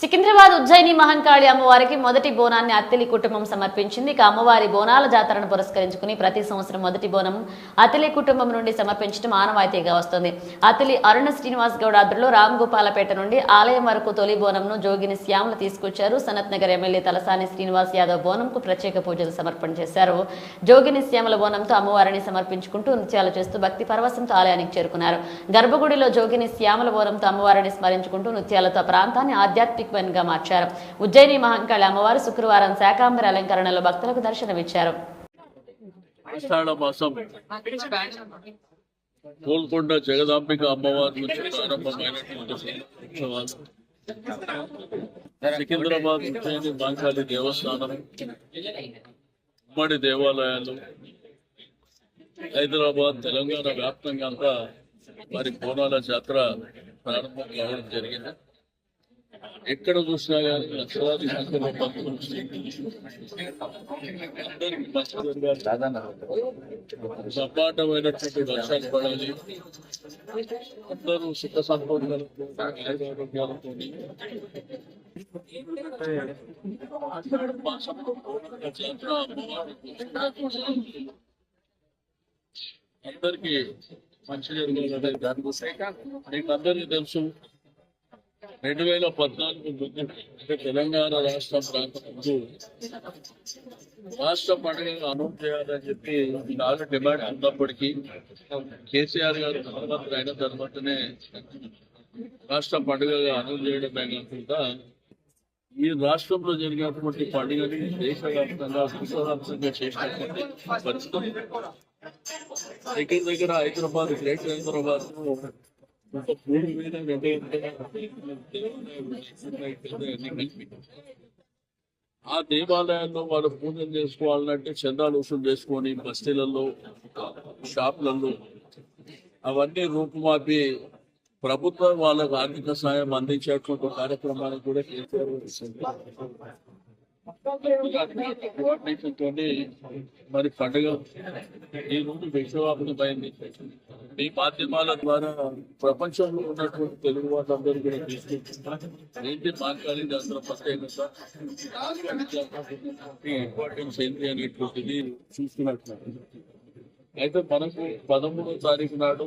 సికింద్రాబాద్ ఉజ్జయిని మహంకాళి అమ్మవారికి మొదటి బోనాన్ని అత్తిలి కుటుంబం సమర్పించింది. ఇక అమ్మవారి బోనాల జాతరను పురస్కరించుకుని ప్రతి సంవత్సరం మొదటి బోనం అతిలి కుటుంబం నుండి సమర్పించడం ఆనవాయితీగా వస్తుంది. అతిలి అరుణ శ్రీనివాస్ గౌడ్ ఆధ్వర్యంలో రామ్ గోపాలపేట నుండి ఆలయం వరకు తొలి బోనంను జోగిని శ్యామలు తీసుకొచ్చారు. సనత్ నగర్ ఎమ్మెల్యే తలసాని శ్రీనివాస్ యాదవ్ బోనంకు ప్రత్యేక పూజలు సమర్పణ చేశారు. జోగిని శ్యామల బోనంతో అమ్మవారిని సమర్పించుకుంటూ నృత్యాలు చేస్తూ భక్తి పరవశంతో ఆలయానికి చేరుకున్నారు. గర్భగుడిలో జోగిని శ్యామల బోనంతో అమ్మవారిని స్మరించుకుంటూ నృత్యాలతో ప్రాంతాన్ని ఆధ్యాత్మిక ప్రాంతాన్ని ఆధ్యాత్మికంగా మార్చారు. ఉజ్జయిని మహంకాళి అమ్మవారు శుక్రవారం శాకాంబర అలంకరణలో భక్తులకు దర్శనమిచ్చారు. గోల్కొండ జగదాంబిక అమ్మవారి నుంచి ప్రారంభమైనటువంటి ఉత్సవాలు. సికింద్రాబాద్ ఉజ్జయిని మహంకాళి దేవస్థానం ఉమ్మడి దేవాలయాలు హైదరాబాద్ తెలంగాణ వ్యాప్తంగా అంతా మరి బోనాల జాతర ప్రారంభం కావడం జరిగింది. ఎక్కడ చూసినా కానీ లక్షలాది సంఖ్యలో భక్తులు అందరికీ మంచి జరగాలి సపాటమైనటువంటి వర్షాలు పడాలి అందరూ సుఖ సంతోషాలతో ఆరోగ్యాలతో అందరికి మంచి జరగాలని దానికోసం మీకు అందరికీ తెలుసు రెండు వేల పద్నాలుగు అంటే తెలంగాణ రాష్ట్రం రాకముందు రాష్ట్ర పండుగ అనౌన్స్ చేయాలని చెప్పి చాలా డిమాండ్ ఉన్నప్పటికీ కేసీఆర్ గారు ముఖ్యమంత్రి అయిన తర్వాతనే రాష్ట్ర పండుగగా అనౌన్స్ చేయడమే కాకుండా ఈ రాష్ట్రంలో జరిగినటువంటి పండుగని దేశవ్యాప్తంగా విశ్వవ్యాప్తంగా చేసినటువంటి పరిస్థితి. దగ్గర దగ్గర హైదరాబాద్ గ్రేటర్ హైదరాబాద్ ఆ దేవాలయాల్లో వాళ్ళు పూజలు చేసుకోవాలంటే చందాలు వసూలు చేసుకొని బస్తీలలో షాపులలో అవన్నీ రూపుమాపి ప్రభుత్వం వాళ్ళకు ఆర్థిక సాయం అందించేటువంటి కార్యక్రమాన్ని కూడా కేసీఆర్ చేశారు. మరి పండుగ ఈ రోజు విశ్వవ్యాప్తమైంది మీ మాధ్యమాల ద్వారా ప్రపంచంలో ఉన్నటువంటి తెలుగు వాళ్ళందరూ కూడా తీసుకుంటున్నారు ఏంటి మాట్లాడి దాంట్లో ప్రత్యేకత? ఇంపార్టెన్స్ ఏంటి అనేటువంటిది చూస్తున్నట్టు అయితే మనకు పదమూడో తారీఖు నాడు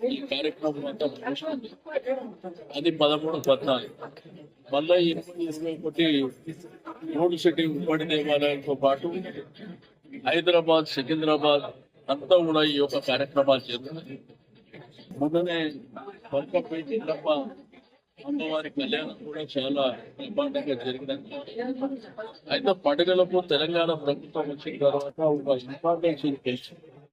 ఈ కార్యక్రమం అంతా ముగిస్తుంది అది పదమూడు పద్నాలుగు. మళ్ళా ఇరవై ఇరవై ఒకటి మూడు సిటీ ఉమ్మడి దేవాలయంతో పాటు హైదరాబాద్ సికింద్రాబాద్ అంతా కూడా ఈ యొక్క కార్యక్రమాలు చేస్తున్నాయి మొన్ననే తప్ప అమ్మవారి కళ్యాణం కూడా చాలా బ్రహ్మాండంగా జరిగినది అయితే పండుగలకు తెలంగాణ ప్రభుత్వం వచ్చిన తర్వాత ఒక ఇంపార్టెన్స్